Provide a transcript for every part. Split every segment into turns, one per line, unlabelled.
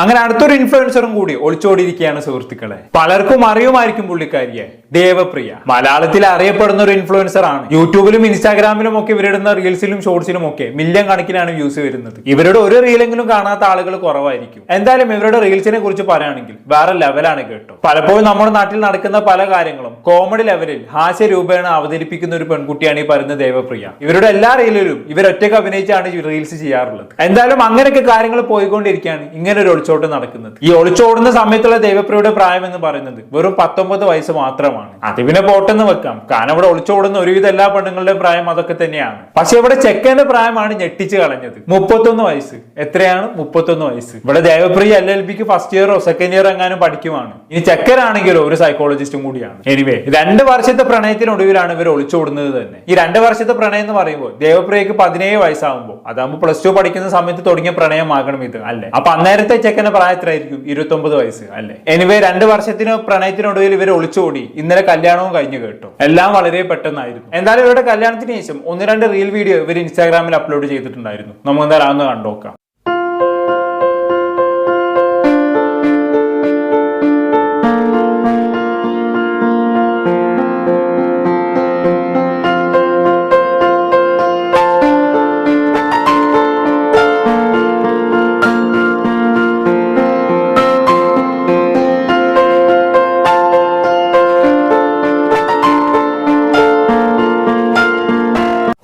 അങ്ങനെ അടുത്തൊരു ഇൻഫ്ലുവൻസറും കൂടി ഒളിച്ചോടിയിരിക്കുകയാണ് സുഹൃത്തുക്കളെ. പലർക്കും അറിയുമായിരിക്കും പുള്ളിക്കാരിയെ. ദേവപ്രിയ. മലയാളത്തിൽ അറിയപ്പെടുന്ന ഒരു ഇൻഫ്ലുവൻസർ ആണ്. യൂട്യൂബിലും ഇൻസ്റ്റാഗ്രാമിലും ഒക്കെ ഇവരിടുന്ന റീൽസിലും ഷോർട്സിലും ഒക്കെ മില്യൺ കണക്കിനാണ് വ്യൂസ് വരുന്നത്. ഇവരുടെ ഒരു റീലെങ്കിലും കാണാത്ത ആളുകൾ കുറവായിരിക്കും. എന്തായാലും ഇവരുടെ റീൽസിനെ കുറിച്ച് പറയുകയാണെങ്കിൽ വേറെ ലെവലാണ് കേട്ടോ. പലപ്പോഴും നമ്മുടെ നാട്ടിൽ നടക്കുന്ന പല കാര്യങ്ങളും കോമഡി ലെവലിൽ ഹാസ്യ രൂപേണ അവതരിപ്പിക്കുന്ന ഒരു പെൺകുട്ടിയാണ് ഈ പറയുന്ന ദേവപ്രിയ. ഇവരുടെ എല്ലാ റീലിലും ഇവരൊറ്റയ്ക്ക് അഭിനയിച്ചാണ് റീൽസ് ചെയ്യാറുള്ളത്. എന്തായാലും അങ്ങനെയൊക്കെ കാര്യങ്ങൾ പോയിക്കൊണ്ടിരിക്കുകയാണ് ഇങ്ങനെ ഒരു ഒളിച്ചോട്ടം നടക്കുന്നത്. ഈ ഒളിച്ചോടുന്ന സമയത്തുള്ള ദേവപ്രിയയുടെ പ്രായം എന്ന് പറയുന്നത് വെറും പത്തൊമ്പത് വയസ്സ് മാത്രമാണ്. അത് പിന്നെ പോട്ടെന്ന് വെക്കാം. കാരണം ഇവിടെ ഒളിച്ചോടുന്ന ഒരുവിധ എല്ലാ പെണ്ണുങ്ങളുടെയും പ്രായം അതൊക്കെ തന്നെയാണ്. പക്ഷെ ഇവിടെ ചെക്കന്റെ പ്രായമാണ് ഞെട്ടിച്ച് കളഞ്ഞത്. മുപ്പത്തൊന്ന് വയസ്സ്. എത്രയാണ്? മുപ്പത്തൊന്ന് വയസ്സ്. ഇവിടെ ദേവപ്രിയ എൽ എൽ ഫസ്റ്റ് ഇയറോ സെക്കൻഡ് ഇയറോ എങ്ങാനും പഠിക്കുവാണ്. ഇനി ചെക്കനാണെങ്കിലോ ഒരു സൈക്കോളജിസ്റ്റും കൂടിയാണ്. എനിവേ രണ്ട് വർഷത്തെ പ്രണയത്തിനൊടുവിലാണ് ഇവർ ഒളിച്ചോടുന്നത് തന്നെ. ഈ രണ്ട് വർഷത്തെ പ്രണയം എന്ന് പറയുമ്പോൾ ദേവപ്രിയക്ക് പതിനേഴ് വയസ്സാകുമ്പോൾ അതാകുമ്പോൾ പ്ലസ് ടു പഠിക്കുന്ന സമയത്ത് തുടങ്ങിയ പ്രണയമാകണം ഇത് അല്ലെ? അപ്പൊ അന്നേരത്തെ ചെക്കന്റെ പ്രായത്തിലായിരിക്കും ഇരുപത്തി ഒമ്പത് വയസ്സ് അല്ലെ? എനിവേ രണ്ട് വർഷത്തിന് പ്രണയത്തിനൊടുവിൽ ഇവർ ഒളിച്ചോടി. ഇന്നലെ കല്യാണവും കഴിഞ്ഞു കേട്ടോ. എല്ലാം വളരെ പെട്ടെന്നായിരുന്നു. എന്തായാലും ഇവരുടെ കല്യാണത്തിന് ശേഷം ഒന്ന് രണ്ട് റീൽ വീഡിയോ ഇവർ ഇൻസ്റ്റാഗ്രാമിൽ അപ്ലോഡ് ചെയ്തിട്ടുണ്ടായിരുന്നു. നമുക്ക് എന്തായാലും അന്ന് കണ്ടോക്കാം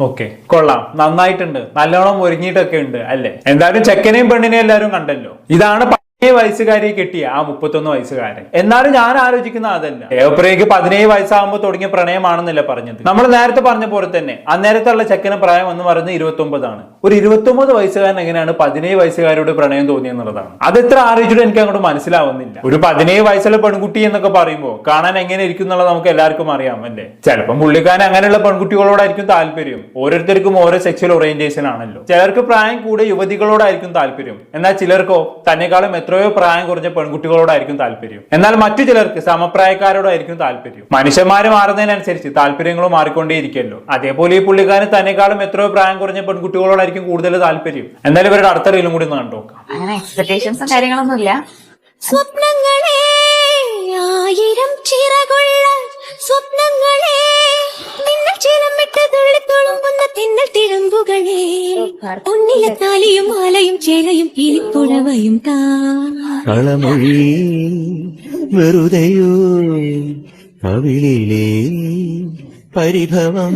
ഓക്കെ കൊള്ളാം. നന്നായിട്ടുണ്ട്. നല്ലോണം ഒരുങ്ങിയിട്ടൊക്കെ ഉണ്ട് അല്ലേ? എന്തായാലും ചെക്കനെയും പെണ്ണിനെയും എല്ലാവരും കണ്ടല്ലോ. ഇതാണ് പതിനേഴ് വയസ്സുകാരിയെ കിട്ടിയ ആ മുപ്പത്തൊന്ന് വയസ്സുകാരൻ. എന്നാലും ഞാൻ ആലോചിക്കുന്ന അതല്ല. ഏപ്രിലേക്ക് പതിനേഴ് വയസ്സാകുമ്പോൾ തുടങ്ങിയ പ്രണയമാണെന്നല്ല പറഞ്ഞത്. നമ്മൾ നേരത്തെ പറഞ്ഞ പോലെ തന്നെ അന്നേരത്തുള്ള ചെക്കന് പ്രായം എന്ന് പറയുന്നത് ഇരുപത്തി ഒമ്പതാണ് ഒരു ഇരുപത്തി ഒമ്പത് വയസ്സുകാരൻ എങ്ങനെയാണ് പതിനേഴ് വയസ്സുകാരോട് പ്രണയം തോന്നിയെന്നുള്ളതാണ് അത് എത്ര ആലോചിച്ചിട്ട് എനിക്ക് അങ്ങോട്ട് മനസ്സിലാവുന്നില്ല. ഒരു പതിനേഴ് വയസ്സുള്ള പെൺകുട്ടി എന്നൊക്കെ പറയുമ്പോൾ കാണാൻ എങ്ങനെ ഇരിക്കും എന്നുള്ളത് നമുക്ക് എല്ലാവർക്കും അറിയാം അല്ലേ? ചിലപ്പം പുള്ളിക്കാരൻ അങ്ങനെയുള്ള പെൺകുട്ടികളോടായിരിക്കും താല്പര്യം. ഓരോരുത്തർക്കും ഓരോ സെക്ഷൽ ഓറിയന്റേഷൻ ആണല്ലോ. ചിലർക്ക് പ്രായം കൂടെ യുവതികളോടായിരിക്കും താല്പര്യം. എന്നാൽ ചിലർക്കോ തന്നെക്കാളും എത്രയോ പ്രായം കുറഞ്ഞ പെൺകുട്ടികളോടായിരിക്കും താല്പര്യം. എന്നാൽ മറ്റു ചിലർക്ക് സമപ്രായക്കാരോടായിരിക്കും താല്പര്യം. മനുഷ്യന്മാർ മാറുന്നതിനനുസരിച്ച് താല്പര്യങ്ങളും മാറിക്കൊണ്ടേയിരിക്കുമല്ലോ. അതേപോലെ ഈ പുള്ളിക്കാരൻ തന്നെക്കാളും എത്രയോ പ്രായം കുറഞ്ഞ പെൺകുട്ടികളോടായിരിക്കും കൂടുതൽ താല്പര്യം. എന്നാൽ ഇവരുടെ അടുത്ത റീലും കൂടി ഒന്ന് കണ്ടോക്കാം
അങ്ങനെ എക്സ്പെക്ടേഷൻസും കാര്യങ്ങളൊന്നുമില്ല.
സ്വപ്നങ്ങളെ ആയിരം ചിറകുള്ള സ്വപ്നങ്ങളെ ചിരമിട്ട് തുള്ളിത്തുളുമ്പുന്ന തെന്നൽ തിഴമ്പുകളെ ഉന്നിലെ താലിയും മാലയും ചേലയും കിളിപ്പുഴവയും
കളമൊഴി വെറുതെയോ കവിളിലെ. പരിഭവം